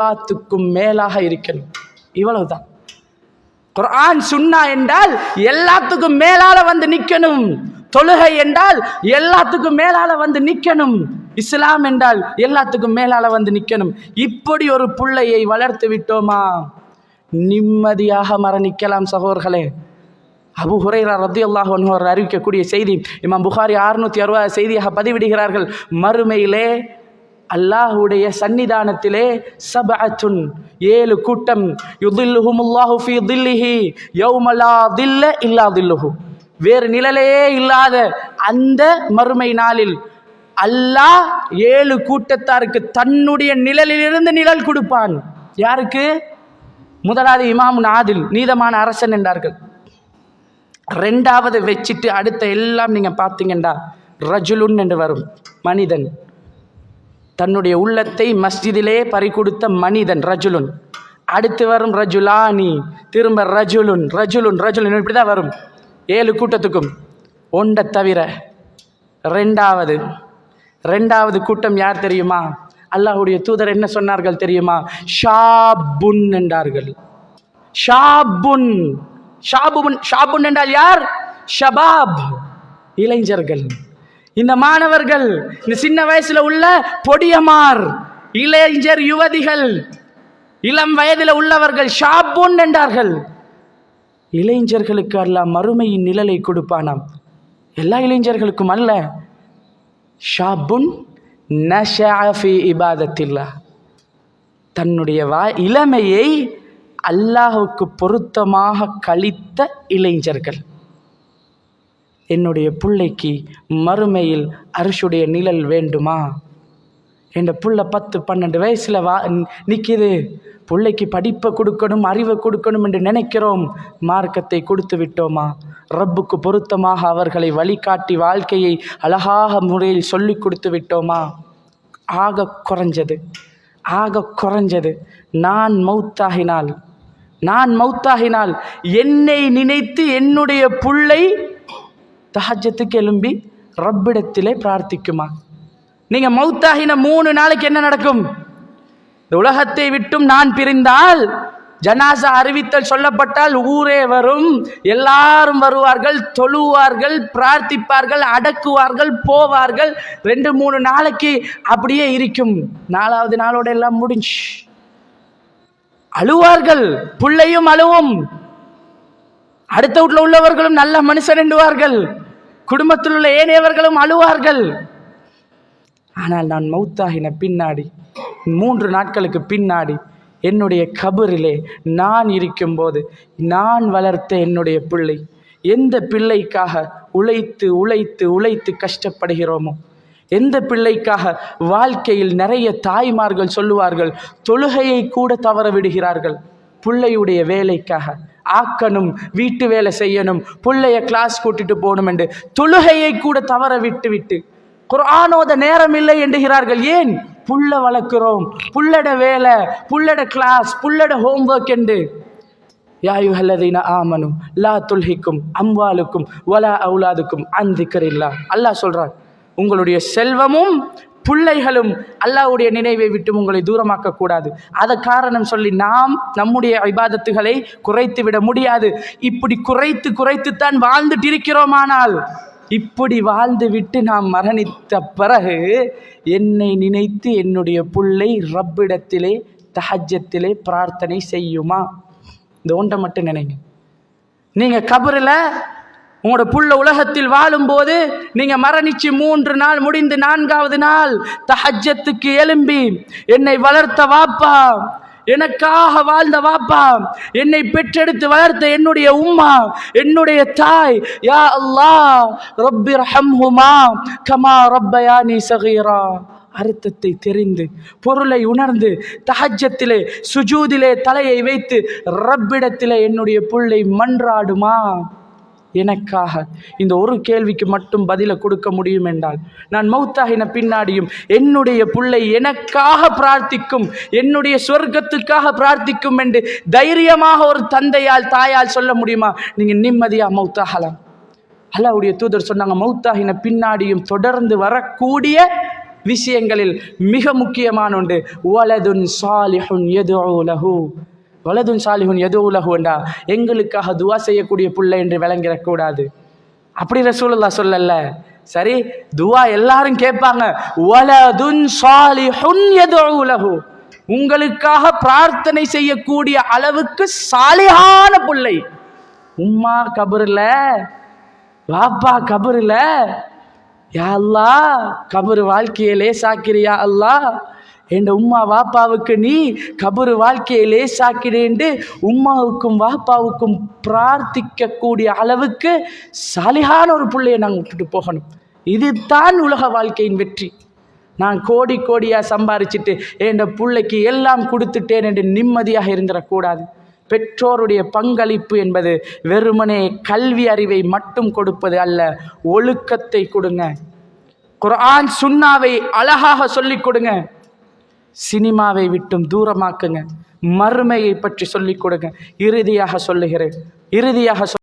எல்லாத்துக்கும் மேலாக இருக்கணும். இவ்வளவுதான். குரான் சுன்னா என்றால் எல்லாத்துக்கும் மேலால வந்து நிற்கணும் தொழுகை என்றால் எல்லாத்துக்கும் மேலால வந்து நிற்கணும் இஸ்லாம் என்றால் எல்லாத்துக்கும் மேலால வந்து நிற்கணும் இப்படி ஒரு புள்ளையை வளர்த்து விட்டோமா? நிம்மதியாக மரணிக்கலாம் சகோதரர்களே. அபு ஹுரைரா ரத்தி அல்லாஹ் அறிவிக்கக்கூடிய செய்தி இமாம் புகாரி அறுநூத்தி அறுபது செய்தியாக பதிவிடுகிறார்கள். மறுமையிலே அல்லாஹுடைய சன்னிதானத்திலே சபஅத்துன் ஏழு கூட்டம். யுதில்லுஹுமுல்லாஹு ஃபீ தில்லிஹி யௌமலா தில்ல இல்லா தில்லுஹு. வேறு நிழலே இல்லாத அந்த மறுமை நாளில் அல்லாஹ் ஏழு கூட்டத்தாருக்கு தன்னுடைய நிழலிலிருந்து நிழல் கொடுப்பான். யாருக்கு? முதலாவது இமாம் நாதில் நீதமான அரசன் என்றார்கள். ரெண்டாவது வச்சுட்டு அடுத்த எல்லாம் நீங்கள் பார்த்தீங்கன்னா ரஜுலுன் என்று வரும் மனிதன். தன்னுடைய உள்ளத்தை மஸ்ஜிதிலே பறிகொடுத்த மனிதன் ரஜுலுன். அடுத்து வரும் ரஜுலானி திரும்ப ரஜுலுன் ரஜுலுன் ரஜுலுன் இப்படி தான் வரும். ஏழு கூட்டத்துக்கும். ஒன்றை தவிர ரெண்டாவது. ரெண்டாவது கூட்டம் யார் தெரியுமா? அல்லாஹ்வுடைய தூதர் என்ன சொன்னார்கள் தெரியுமா? ஷாபுன் என்றார்கள். ஷாபுன். ஷாபுன் ஷாபுன் என்றால் யார்? ஷபாப் இளைஞர்கள். இந்த மாணவர்கள் இந்த சின்ன வயசுல உள்ள பொடியமார் இளைஞர் யுவதிகள் இளம் வயதில் உள்ளவர்கள் ஷாபுன் என்றார்கள். இளைஞர்களுக்கு அல்ல மறுமையின் நிழலை கொடுப்பானாம். எல்லா இளைஞர்களுக்கும் அல்ல. ஷாபுன் நஷாஃபி இபாதத்தில்லா. தன்னுடைய வா இளமையை அல்லாஹுக்கு பொருத்தமாக கழித்த இளைஞர்கள். என்னுடைய பிள்ளைக்கு மறுமையில் அரசுடைய நிழல் வேண்டுமா? என் புள்ள பத்து பன்னெண்டு வயசில் வா நிற்கிது பிள்ளைக்கு படிப்பை கொடுக்கணும் அறிவை கொடுக்கணும் என்று நினைக்கிறோம். மார்க்கத்தை கொடுத்து விட்டோமா? ரப்புக்கு பொருத்தமாக அவர்களை வழிகாட்டி வாழ்க்கையை அழகாக முறையில் சொல்லி கொடுத்து விட்டோமா? ஆக குறைஞ்சது. ஆக குறைஞ்சது. நான் மௌத்தாகினால் நான் மௌத்தாகினால் என்னை நினைத்து என்னுடைய புள்ளை தஹஜத்துக்கு எழும்பி ரப்பிடத்திலே பிரார்த்திக்குமா? நீங்கள் மௌத்தாகின மூணு நாளைக்கு என்ன நடக்கும்? இந்த உலகத்தை விட்டும் நான் பிரிந்தால் ஜனாசா அறிவித்தல் சொல்லப்பட்டால் ஊரே வரும். எல்லாரும் வருவார்கள் தொழுவார்கள் பிரார்த்திப்பார்கள் அடக்குவார்கள் போவார்கள். ரெண்டு மூணு நாளைக்கு அப்படியே இருக்கும். நாலாவது நாளோட எல்லாம் முடிஞ்சு. அழுவார்கள் புள்ளையும் அழுவும். அடுத்த வீட்டில் உள்ளவர்களும் நல்ல மனுஷன் என்றுவார்கள் குடும்பத்தில் உள்ள ஏனையவர்களும் அழுவார்கள். ஆனால் நான் மௌத்தாகின பின்னாடி மூன்று நாட்களுக்கு பின்னாடி என்னுடைய கபரிலே நான் இருக்கும்போது நான் வளர்த்த என்னுடைய பிள்ளை எந்த பிள்ளைக்காக உழைத்து உழைத்து உழைத்து கஷ்டப்படுகிறோமோ எந்த பிள்ளைக்காக வாழ்க்கையில் நிறைய தாய்மார்கள் சொல்லுவார்கள் தொழுகையை கூட தவற விடுகிறார்கள். பிள்ளையுடைய வேலைக்காக ஆக்கணும் வீட்டு வேலை செய்யணும் பிள்ளைய கிளாஸ் கூட்டிட்டு போகணும் என்று தொழுகையை கூட தவற விட்டு விட்டு குரானோத நேரம் இல்லை என்கிறார்கள். ஏன்? புள்ள வளர்க்கிறோம் புள்ளட வேலை புள்ளட கிளாஸ் புள்ளட ஹோம்ஒர்க் என்று. யாயுஹல்லதீன ஆமனும் லா துல்ஹிக்கும் அம்வாலுக்கும் வலா அவுலாதுக்கும் அந்திக்கரில்லா அல்லாஹ் சொல்றான் உங்களுடைய செல்வமும் பிள்ளைகளும் அல்லாஹ்வுடைய நினைவை விட்டு உங்களை தூரமாக்க கூடாது அதை காரணம் சொல்லி நாம் நம்முடைய விவாதத்துகளை குறைத்து விட முடியாது. இப்படி குறைத்து குறைத்துத்தான் வாழ்ந்துட்டு இருக்கிறோமானால் இப்படி வாழ்ந்து விட்டு நாம் மரணித்த பிறகு என்னை நினைத்து என்னுடைய புள்ளை ரப்பிடத்திலே தஹஜத்திலே பிரார்த்தனை செய்யுமா? இந்த ஒன்றை மட்டும் நினைங்க. நீங்கள் கபரில் உங்களோட புள்ள உலகத்தில் வாழும்போது நீங்கள் மரணிச்சு மூன்று நாள் முடிந்து நான்காவது நாள் தஹஜத்துக்கு எலும்பி என்னை வளர்த்த வாப்பா. எனக்காக வாழ்ந்த வாப்பா. என்னை பெற்றெடுத்து வளர்த்த என்னுடைய உம்மா என்னுடைய தாய். யா அல்லா ரப்பி ரஹம்ஹுமா கமா ரப்பயானி சகீரா. அர்த்தத்தை தெரிந்து பொருளை உணர்ந்து தஹஜத்திலே சுஜூதிலே தலையை வைத்து ரப்பிடத்திலே என்னுடைய புள்ளை மன்றாடுமா? எனக்காக. இந்த ஒரு கேள்விக்கு மட்டும் பதிலை கொடுக்க முடியும் என்றால் நான் மௌத்தாகின பின்னாடியும் என்னுடைய புள்ளை எனக்காக பிரார்த்திக்கும் என்னுடைய சொர்க்கத்துக்காக பிரார்த்திக்கும் என்று தைரியமாக ஒரு தந்தையால் தாயால் சொல்ல முடியுமா? நீங்கள் நிம்மதியாக மௌத்தாகலாம். அல்லாவுடைய தூதர் சொன்னாங்க மௌத்தாகின பின்னாடியும் தொடர்ந்து வரக்கூடிய விஷயங்களில் மிக முக்கியமான ஒன்று வலதுன் சாலிஹுன் எதுலஹு வலதுன் சாலிஹுன் எது உலகுண்டா எங்களுக்காக துவா செய்யக்கூடிய பிள்ளை என்று விளங்கிடக்கூடாது. அப்படி ரசூலல்லா சொல்லல. சரி துவா எல்லாரும் கேட்பாங்க வலதுன் சாலிஹுன் உலகு உங்களுக்காக பிரார்த்தனை செய்யக்கூடிய அளவுக்கு சாலிஹான புள்ளை. உம்மா கபருல? வாப்பா கபருல? யா அல்லா கபரு வாழ்க்கையை லேசாக்கிறியா அல்லா என் உம்மா வாப்பாவுக்கு நீ கபரு வாழ்க்கையை லேசாக்கிறேன்ட்டு உம்மாவுக்கும் வாப்பாவுக்கும் பிரார்த்திக்கக்கூடிய அளவுக்கு சலிகான ஒரு பிள்ளையை நாங்கள் விட்டுட்டு போகணும். இதுதான் உலக வாழ்க்கையின் வெற்றி. நான் கோடி கோடியாக சம்பாரிச்சிட்டு என் பிள்ளைக்கு எல்லாம் கொடுத்துட்டேன் என்று நிம்மதியாக இருந்துடக்கூடாது. பெற்றோருடைய பங்களிப்பு என்பது வெறுமனே கல்வி அறிவை மட்டும் கொடுப்பது அல்ல ஒழுக்கத்தை கொடுங்க. குர்ஆன் சுன்னாவை அழகாக சொல்லிக் கொடுங்க. சினிமாவை விட்டும் தூரமாக்குங்க. மறுமையை பற்றி சொல்லிக் கொடுங்க. இறுதியாக சொல்லுகிறேன். இறுதியாக